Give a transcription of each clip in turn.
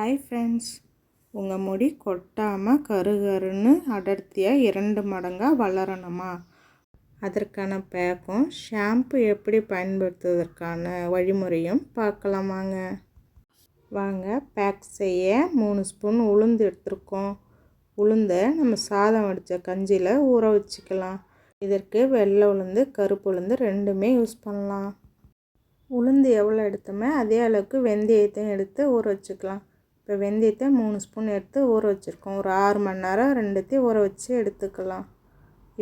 Hi friends உங்கள் முடி கொட்டாமல் கருகருன்னு அடர்த்தியாக இரண்டு மடங்காக வளரணுமா? அதற்கான பேக்கும் ஷாம்பு எப்படி பயன்படுத்துவதற்கான வழிமுறையும் பார்க்கலாம் வாங்க. வாங்க பேக் செய்ய மூணு ஸ்பூன் உளுந்து எடுத்துருக்கோம். உளுந்தை நம்ம சாதம் வடித்த கஞ்சியில் ஊற வச்சுக்கலாம். இதற்கு வெள்ளை உளுந்து கருப்பு உளுந்து ரெண்டுமே யூஸ் பண்ணலாம். உளுந்து எவ்வளோ எடுத்தோமோ அதே அளவுக்கு வெந்தயத்தையும் எடுத்து ஊற வச்சுக்கலாம். இப்போ வெந்தயத்தை மூணு ஸ்பூன் எடுத்து ஊற வச்சுருக்கோம். ஒரு ஆறு மணி நேரம் ரெண்டுத்தையும் ஊற வச்சு எடுத்துக்கலாம்.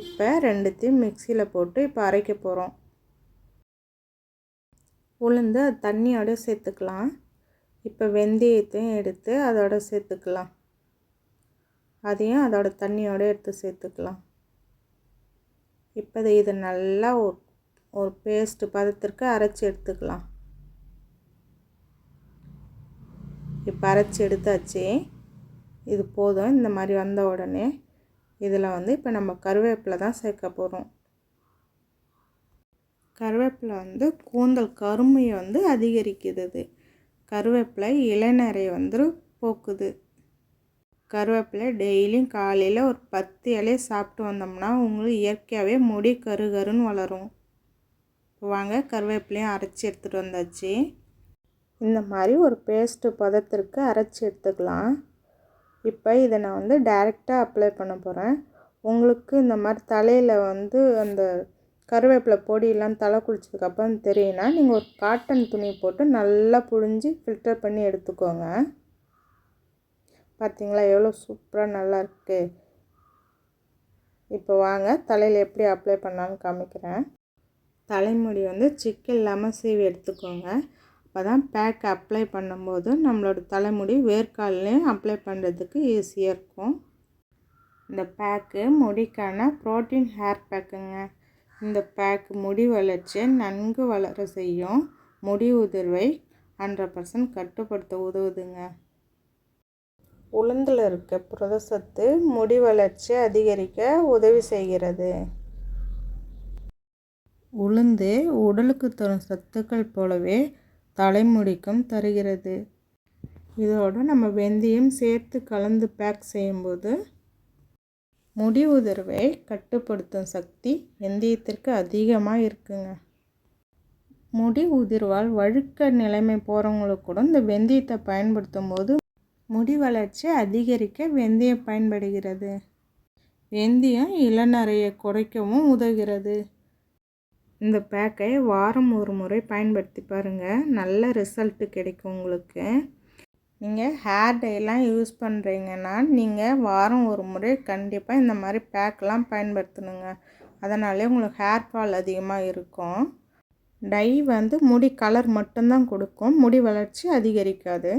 இப்போ ரெண்டுத்தையும் மிக்சியில் போட்டு இப்போ அரைக்க போகிறோம். உளுந்து அது தண்ணியோட சேர்த்துக்கலாம். இப்போ வெந்தயத்தையும் எடுத்து அதோட சேர்த்துக்கலாம். அதையும் அதோட தண்ணியோட எடுத்து சேர்த்துக்கலாம். இப்போ இதை நல்லா ஒரு ஒரு பேஸ்ட்டு பதத்திற்கு அரைச்சி எடுத்துக்கலாம். இப்போ அரைச்சி எடுத்தாச்சு. இது போதும். இந்த மாதிரி வந்த உடனே இதில் வந்து இப்போ நம்ம கருவேப்பிலை தான் சேர்க்க போகிறோம். கருவேப்பிலை வந்து கூந்தல் கருமையை வந்து அதிகரிக்குது கருவேப்பிலை இளநரை வந்து போக்குது. கருவேப்பிலை டெய்லியும் காலையில் ஒரு பத்து இலையை சாப்பிட்டு வந்தோம்னா உங்களுக்கு இயற்கையாகவே முடி கரு கருன்னு வளரும். வாங்க கருவேப்பிலையும் அரைச்சி எடுத்துகிட்டு வந்தாச்சு. இந்த மாதிரி ஒரு பேஸ்ட்டு பதத்திற்கு அரைச்சி எடுத்துக்கலாம். இப்போ இதை நான் வந்து டைரெக்டாக அப்ளை பண்ண போகிறேன் உங்களுக்கு இந்த மாதிரி தலையில் வந்து அந்த கருவேப்பிலை பொடியெல்லாம் தலை குளிச்சதுக்கப்புறம் தெரியும்னா நீங்கள் ஒரு காட்டன் துணி போட்டு நல்லா புழிஞ்சு ஃபில்டர் பண்ணி எடுத்துக்கோங்க. பார்த்தீங்களா எவ்வளோ சூப்பராக நல்லா இருக்குது இப்போ வாங்க தலையில் எப்படி அப்ளை பண்ணலான்னு காமிக்கிறேன். தலைமுடி வந்து சிக்கு இல்லாமல் சீவி எடுத்துக்கோங்க. அப்போ தான் பேக் அப்ளை பண்ணும்போது நம்மளோட தலைமுடி வேர்க்கால்லையும் அப்ளை பண்ணுறதுக்கு ஈஸியாக இருக்கும். இந்த பேக்கு முடிக்கான ப்ரோட்டீன் ஹேர் பேக்குங்க இந்த பேக் முடி வளர்ச்சியை நன்கு வளர செய்யும். முடி உதிர்வை ஹண்ட்ரட் பர்சன்ட் கட்டுப்படுத்த உதவுதுங்க. உளுந்தில் இருக்க புரதசத்து முடி வளர்ச்சி அதிகரிக்க உதவி செய்கிறது. உளுந்து உடலுக்கு தரும் சத்துக்கள் போலவே தலைமுடிக்கும் தருகிறது. இதோடு நம்ம வெந்தயம் சேர்த்து கலந்து பேக் செய்யும்போது முடி உதிர்வை கட்டுப்படுத்தும் சக்தி வெந்தயத்திற்கு அதிகமாக இருக்குங்க. முடி உதிர்வால் வழுக்க நிலைமை போகிறவங்களுக்கு கூட இந்த வெந்தயத்தை பயன்படுத்தும் போது முடி வளர்ச்சி அதிகரிக்க வெந்தயம் பயன்படுகிறது. வெந்தயம் இளநரையை குறைக்கவும் உதவுகிறது. இந்த பேக்கை வாரம் ஒரு முறை பயன்படுத்தி பாருங்கள் நல்ல ரிசல்ட்டு கிடைக்கும் உங்களுக்கு. நீங்கள் ஹேர் டைலாம் யூஸ் பண்ணுறீங்கன்னா நீங்கள் வாரம் ஒரு முறை கண்டிப்பாக இந்த மாதிரி பேக்கெலாம் பயன்படுத்தணுங்க. அதனாலே உங்களுக்கு ஹேர் ஃபால் அதிகமாக இருக்கும். டை வந்து முடி கலர் மட்டும்தான் கொடுக்கும். முடி வளர்ச்சி அதிகரிக்காது.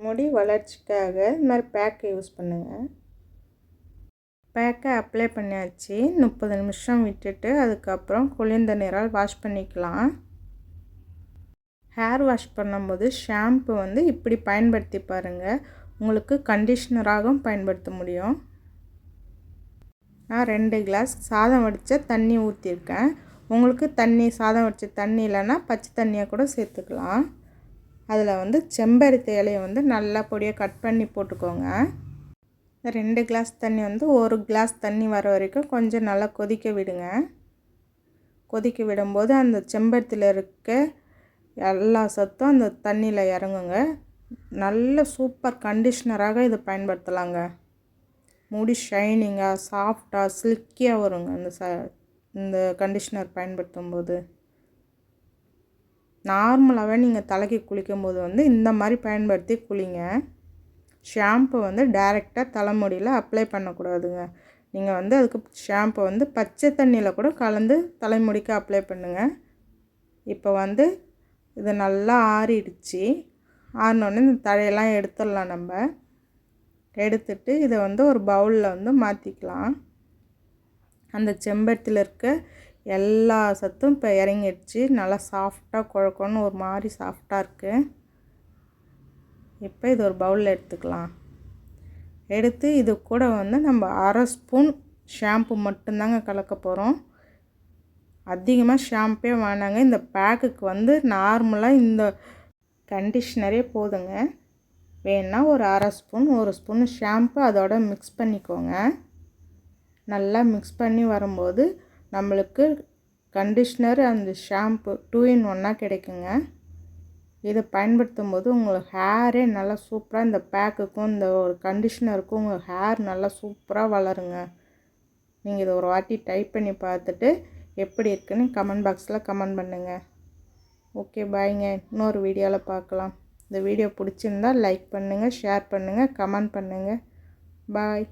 முடி வளர்ச்சிக்காக இந்த மாதிரி பேக்கை யூஸ் பண்ணுங்கள் பேக்கை அப்ளை பண்ணியாச்சு. முப்பது நிமிஷம் விட்டுட்டு அதுக்கப்புறம் குளிர்ந்த நீரால் வாஷ் பண்ணிக்கலாம். ஹேர் வாஷ் பண்ணும்போது ஷாம்பு வந்து இப்படி பயன்படுத்தி பாருங்கள் உங்களுக்கு கண்டிஷ்னராகவும் பயன்படுத்த முடியும். நான் ரெண்டு கிளாஸ் சாதம் வடித்த தண்ணி ஊற்றிருக்கேன் உங்களுக்கு தண்ணி சாதம் வடித்த தண்ணி இல்லைன்னா பச்சை தண்ணியாக கூட சேர்த்துக்கலாம். அதில் வந்து செம்பருத்தி இலையை வந்து நல்லா பொடியாக கட் பண்ணி போட்டுக்கோங்க. ரெண்டு கிளாஸ் தண்ணி வந்து ஒரு கிளாஸ் தண்ணி வர வரைக்கும் கொஞ்சம் நல்லா கொதிக்க விடுங்க. கொதிக்க விடும்போது அந்த செம்பருத்தியில் இருக்க எல்லா சத்தும் அந்த தண்ணியில் இறங்குங்க. நல்ல சூப்பர் கண்டிஷ்னராக இதை பயன்படுத்தலாங்க. முடி ஷைனிங்காக சாஃப்டாக சில்கியாக வருங்க அந்த ச இந்த கண்டிஷ்னர் பயன்படுத்தும் போது நார்மலாகவே நீங்கள் தலைக்கு குளிக்கும் போது வந்து இந்த மாதிரி பயன்படுத்தி குளிங்க. ஷாம்பு வந்து டைரெக்டாக தலைமுடியில் அப்ளை பண்ணக்கூடாதுங்க. நீங்கள் வந்து அதுக்கு ஷாம்பு வந்து பச்சை தண்ணியில் கூட கலந்து தலைமுடிக்கு அப்ளை பண்ணுங்கள் இப்போ வந்து இது நல்லா ஆறிடுச்சு. ஆறினோடனே இந்த தழையெல்லாம் எடுத்துடலாம் நம்ம. எடுத்துட்டு இதை வந்து ஒரு பவுலில் வந்து மாற்றிக்கலாம் அந்த செம்பருத்தியில் இருக்க எல்லா சத்தும் இப்போ இறங்கிடுச்சு. நல்லா சாஃப்டாக குழக்கணும் ஒரு மாதிரி சாஃப்டாக இருக்குது இப்போ இது ஒரு பவுலில் எடுத்துக்கலாம்? எடுத்து இது கூட வந்து நம்ம அரை ஸ்பூன் ஷாம்பு மட்டும்தாங்க கலக்க போகிறோம் அதிகமாக ஷாம்பே வேணாங்க. இந்த பேக்குக்கு வந்து நார்மலாக இந்த கண்டிஷ்னரே போதுங்க. வேணுன்னா ஒரு அரை ஸ்பூன் ஒரு ஸ்பூன் ஷாம்பு அதோட மிக்ஸ் பண்ணிக்கோங்க. நல்லா மிக்ஸ் பண்ணி வரும்போது நம்மளுக்கு கண்டிஷ்னர் அந்த ஷாம்பு டூ இன் ஒன்னாக கிடைக்குங்க. இதை பயன்படுத்தும் போது உங்களுக்கு ஹேரே நல்லா சூப்பராக இந்த பேக்குக்கும் இந்த ஒரு கண்டிஷ்னருக்கும் உங்கள் ஹேர் நல்லா சூப்பராக வளருங்க. நீங்கள் இதை ஒரு வாட்டி டைப் பண்ணி பார்த்துட்டு எப்படி இருக்குன்னு கமெண்ட் பாக்ஸில் கமெண்ட் பண்ணுங்கள் ஓகே பாய்ங்க இன்னொரு வீடியோவில் பார்க்கலாம். இந்த வீடியோ பிடிச்சிருந்தா லைக் பண்ணுங்கள் ஷேர் பண்ணுங்கள் கமெண்ட் பண்ணுங்கள் பாய்